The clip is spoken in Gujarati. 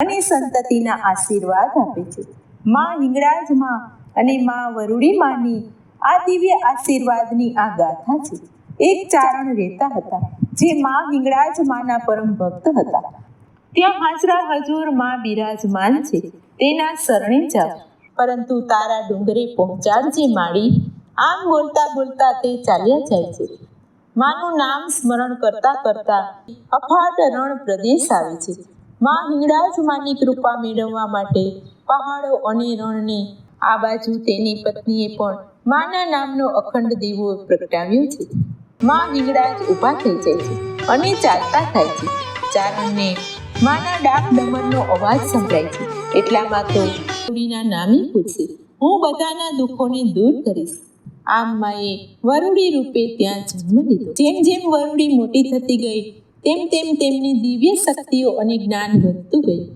અને સંતતિના આશીર્વાદ આપે છે. માં હિંગળાજમાં અને માં વરુડીમાંની આ દિવ્ય આશીર્વાદની આ ગાથા છે. એક ચારણ રહેતા હતા, જે માં હિંગળાજ માના પરમ ભક્ત હતા. ત્યાં હાજરા હજુરમાં બિરાજમાન છે. તેના શરણે જાઓ. પરંતુ તારા ડુંગરે પહોંચાડજે માળી. આમ બોલતા બોલતા તે ચાલ્યા જાય છે. માનું નામ સ્મરણ કરતા કરતા અફાટ રણ પ્રદેશ આવે છે. માં હિંગળાજ માની કૃપા મેળવવા માટે પહાડો અને રણને આ બાજુ તેની પત્નીએ પણ માના નામનો અખંડ દીવો પ્રગટાવ્યો છે. માં હિંગળાજ ઊભા થઈ જાય છે અને ચાલતા થાય છે. ચારણને માના ડાક ડમરનો અવાજ સંભળાય છે. એટલામાં તો વરુડીના નામે પૂછે. હું બધાના દુઃખોને દૂર કરીશ. આમ માએ વરુડી રૂપે ત્યાં જન્મ લીધો. જેમ જેમ વરુડી મોટી થતી ગઈ તેમ તેમ તેમની દિવ્ય શક્તિઓ અને જ્ઞાન વધતું ગયું.